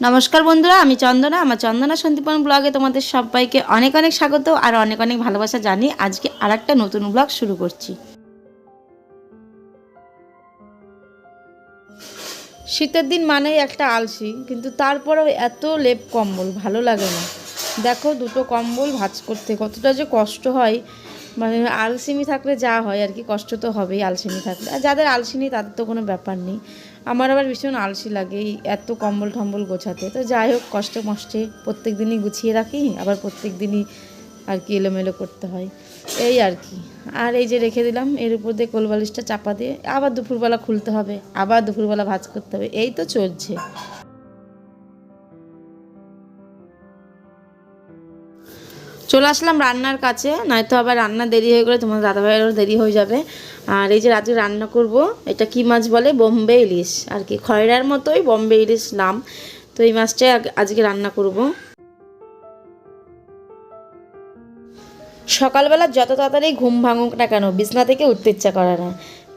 নমস্কার বন্ধুরা, আমি চন্দনা। আমার চন্দনা সন্দীপন ব্লগে তোমাদের সবাইকে অনেক অনেক স্বাগত আর অনেক অনেক ভালোবাসা জানি আজকে আর একটা নতুন ব্লগ শুরু করছি। শীতের দিন মানেই একটা আলসি, কিন্তু তারপরেও এত লেপ কম্বল, ভালো লাগে না। দেখো দুটো কম্বল ভাজ করতে কতটা যে কষ্ট হয়। মানে আলসিমি থাকলে যা হয় আর কি, কষ্ট তো হবেই আলসিমি থাকলে। আর যাদের আলসি নেই, তাদের তো কোনো ব্যাপার নেই। আমার আবার ভীষণ আলসি লাগে এই এত কম্বল টম্বল গোছাতে। তো যাই হোক, কষ্টে মষ্টে প্রত্যেক দিনই গুছিয়ে রাখি, আবার প্রত্যেক দিনই আর কি এলোমেলো করতে হয়। এই আর কি। আর এই যে রেখে দিলাম, এর উপর দিয়ে কোলবালিশটা চাপা দিয়ে আবার দুপুরবেলা খুলতে হবে, আবার দুপুরবেলা ভাজ করতে হবে। এই তো চলছে। চলে আসলাম রান্নার কাছে, নয়তো আবার রান্না দেরি হয়ে গেলে তোমার দাদাভাইয়েরও দেরি হয়ে যাবে। আর এই যে রাত্রে রান্না করব, এটা কি মাছ বলে? বোম্বে ইলিশ। আর কি, খয়রার মতোই বোম্বে ইলিশ নাম তো এই মাছটাই আজকে রান্না করব। সকালবেলা যত তাড়াতাড়ি ঘুম ভাঙুক না কেন, বিছনা থেকে উঠতে ইচ্ছা করে না।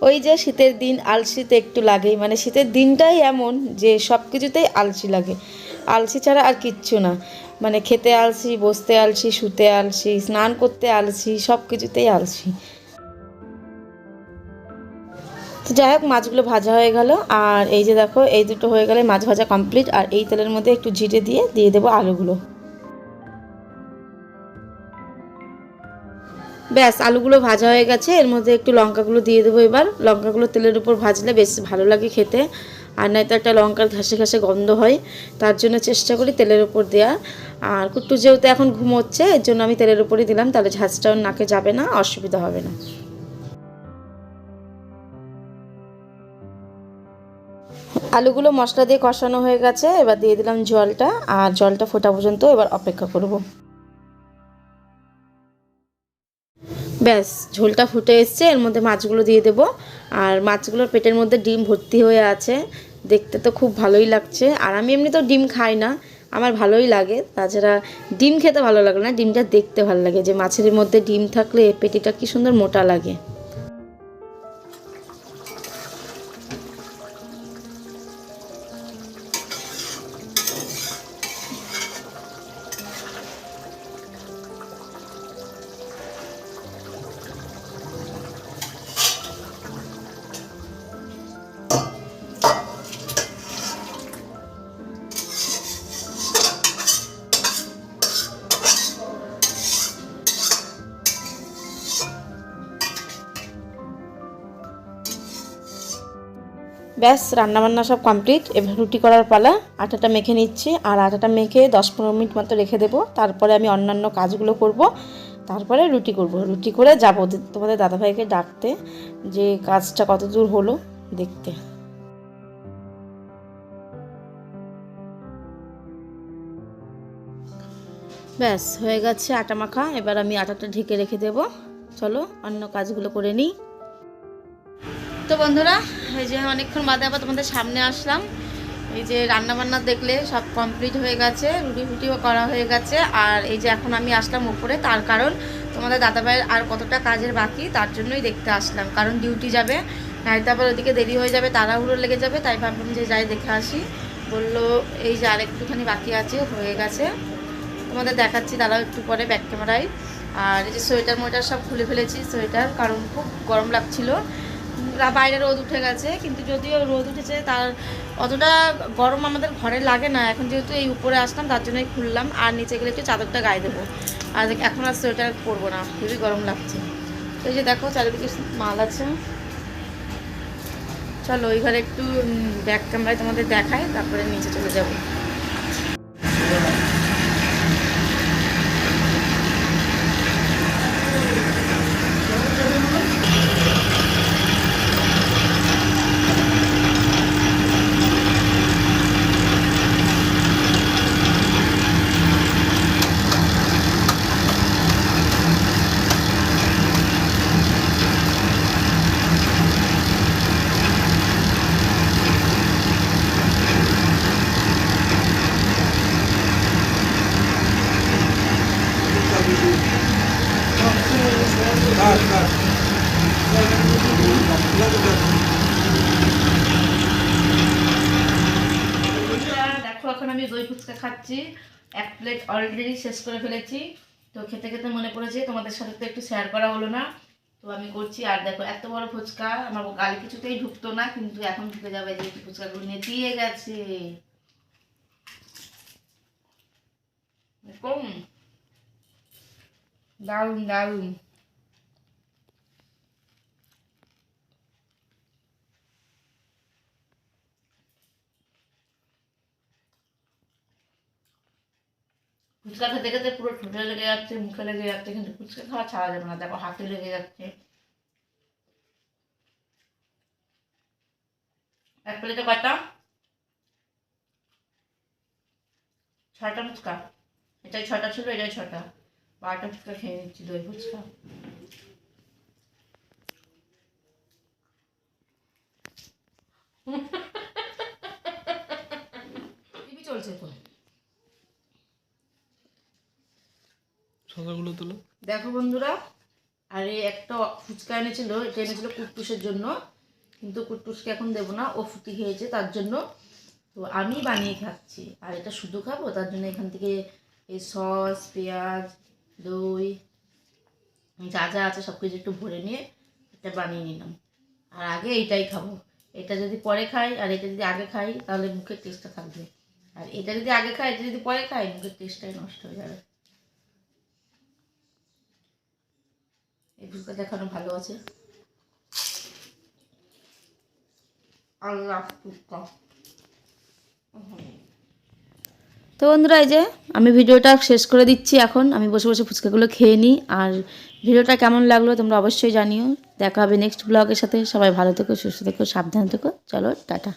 ওই যে শীতের দিন আলসিতে একটু লাগেই। মানে শীতের দিনটাই এমন যে সব কিছুতেই আলসি লাগে। আলসি ছাড়া আর কিচ্ছু না। মানে খেতে আলসি, বসতে আলসি, শুতে আলসি, স্নান করতে আলসি, সব কিছুতেই আলসি। তো যাই হোক, মাছগুলো ভাজা হয়ে গেল। আর এই যে দেখো, এই দুটো হয়ে গেলে মাছ ভাজা কমপ্লিট। আর এই তেলের মধ্যে একটু জিরে দিয়ে দিয়ে দেবো আলুগুলো। ব্যাস, আলুগুলো ভাজা হয়ে গেছে। এর মধ্যে একটু লঙ্কাগুলো দিয়ে দেবো এবার। লঙ্কাগুলো তেলের উপর ভাজলে বেশ ভালো লাগে খেতে। আর নয়তো একটা লঙ্কার ঘাসে ঘাসে গন্ধ হয়। তার জন্য চেষ্টা করি তেলের উপর দেওয়া আর কুট্টু যেহেতু এখন ঘুমোচ্ছে, এর জন্য আমি তেলের উপরই দিলাম। তাহলে ঝাঁজটাও নাকে যাবে না, অসুবিধা হবে না। আলুগুলো মশলা দিয়ে কষানো হয়ে গেছে। এবার দিয়ে দিলাম জলটা। আর জলটা ফোটা পর্যন্ত এবার অপেক্ষা করব। ব্যাস, ঝোলটা ফুটে এসছে, এর মধ্যে মাছগুলো দিয়ে দেব। আর মাছগুলোর পেটের মধ্যে ডিম ভর্তি হয়ে আছে। দেখতে তো খুব ভালোই লাগছে। আর আমি এমনি তো ডিম খাই না, আমার ভালোই লাগে। তাছাড়া ডিম খেতে ভালো লাগে না, ডিমটা দেখতে ভালো লাগে। যে মাছের মধ্যে ডিম থাকলে পেটিটা কি সুন্দর মোটা লাগে। ব্যাস, রান্নাবান্না সব কমপ্লিট এবার রুটি করার পালা। আটাটা মেখে নিচ্ছি, আর আটাটা মেখে দশ পনেরো মিনিট মতো রেখে দেবো। তারপরে আমি অন্যান্য কাজগুলো করব। তারপরে রুটি করব। রুটি করে যাব তোমাদের দাদাভাইকে ডাকতে যে কাজটা কত দূর হলো দেখতে। ব্যাস, হয়ে গেছে আটা মাখা। এবার আমি আটাটা ঢেকে রেখে দেব। চলো, অন্য কাজগুলো করে নিই। তো বন্ধুরা এই যে অনেকক্ষণ বাদে আবার তোমাদের সামনে আসলাম। এই যে রান্না বান্না দেখলে সব কমপ্লিট হয়ে গেছে রুটি ফুটিও করা হয়ে গেছে। আর এই যে এখন আমি আসলাম উপরে, তার কারণ তোমাদের দাদাভাইয়ের আর কতটা কাজের বাকি তার জন্যই দেখতে আসলাম। কারণ ডিউটি যাবে নাইতে আবার ওদিকে দেরি হয়ে যাবে, তাড়াহুড়ো লেগে যাবে, তাই ভাবলাম যে যাই দেখে আসি। বলল, এই যে আরেকটুখানি বাকি আছে, হয়ে গেছে। তোমাদের দেখাচ্ছি, দাঁড়াও একটু পরে ব্যাক ক্যামেরায় আর এই যে সোয়েটার মোয়েটার সব খুলে ফেলেছি, সোয়েটার, কারণ খুব গরম লাগছিল। বাইরে রোদ উঠে গেছে, কিন্তু যদিও রোদ উঠেছে, তার অতটা গরম আমাদের ঘরে লাগে না। এখন যেহেতু এই উপরে আসলাম, তার জন্যই খুললাম। আর নিচে গেলে একটু চাদরটা গায়ে দেবো। আর এখন আর সোয়েটার পরবো না, খুবই গরম লাগছে। তো এই যে দেখো, চারিদিকে মাল আছে। চলো, ওই ঘরে একটু ব্যাক ক্যামেরায় তোমাদের দেখায় তারপরে নিচে চলে যাব। আমি দই ফুচকা খাচ্ছি, এক প্লেট অলরেডি শেষ করে ফেলেছি। তো খেতে খেতে মনে পড়েছে, তোমাদের সাথে তো একটু শেয়ার করা হলো না। তো আমি করছি, আর দেখো, এত বড় ফুচকা, আমার গালে কিছুতেই ঢুকতো না, কিন্তু এখন ঢুকে যাবে যে ফুচকাগুলো নিয়ে গেছে। কম দারুণ দারুণ। ফুচকা খেতে খেতে পুরো ঠোঁটে লেগে যাচ্ছে, মুখে লেগে যাচ্ছে, কিন্তু ফুচকা খাওয়া ছাড়া যাবে না, দেখো হাতে লেগে যাচ্ছে। এক প্লেটে কয়টা? ছয়টা ফুচকা? এটাই ছটা ছিল, এটাই ছটা বারোটা ফুচকা খেয়ে নিচ্ছি, দই ফুচকা। চলছে তো? তোলো। দেখো বন্ধুরা, আর এই একটা ফুচকা এনেছিল, এটা এনেছিল কুট্টুসের জন্য। কিন্তু কুট্টুসকে এখন দেবো না, ও ফুটি খেয়েছে তার জন্য। তো আমি বানিয়ে খাচ্ছি। আর এটা শুধু খাব? তার জন্য এখান থেকে এই সস, পেঁয়াজ, দই, যা যা আছে সব কিছু একটু ভরে নিয়ে এটা বানিয়ে নিলাম। আর আগে এইটাই খাব। এটা যদি পরে খাই আর এটা যদি আগে খাই, তাহলে মুখের টেস্টটা থাকবে। আর এটা যদি আগে খাই, এটা যদি পরে খাই, মুখের টেস্টটাই নষ্ট হয়ে যাবে। এই দেখানো ভালো আছে। আল্লাহ তো বন্ধুরা এই যে আমি ভিডিওটা শেষ করে দিচ্ছি এখন। আমি বসে বসে ফুচকাগুলো খেয়ে নিই। আর ভিডিওটা কেমন লাগল তোমরা অবশ্যই জানিও। দেখা হবে নেক্সট ব্লগের সাথে। সবাই ভালো থেকো সুস্থ থেকো সাবধান থেকো। চলো টাটা।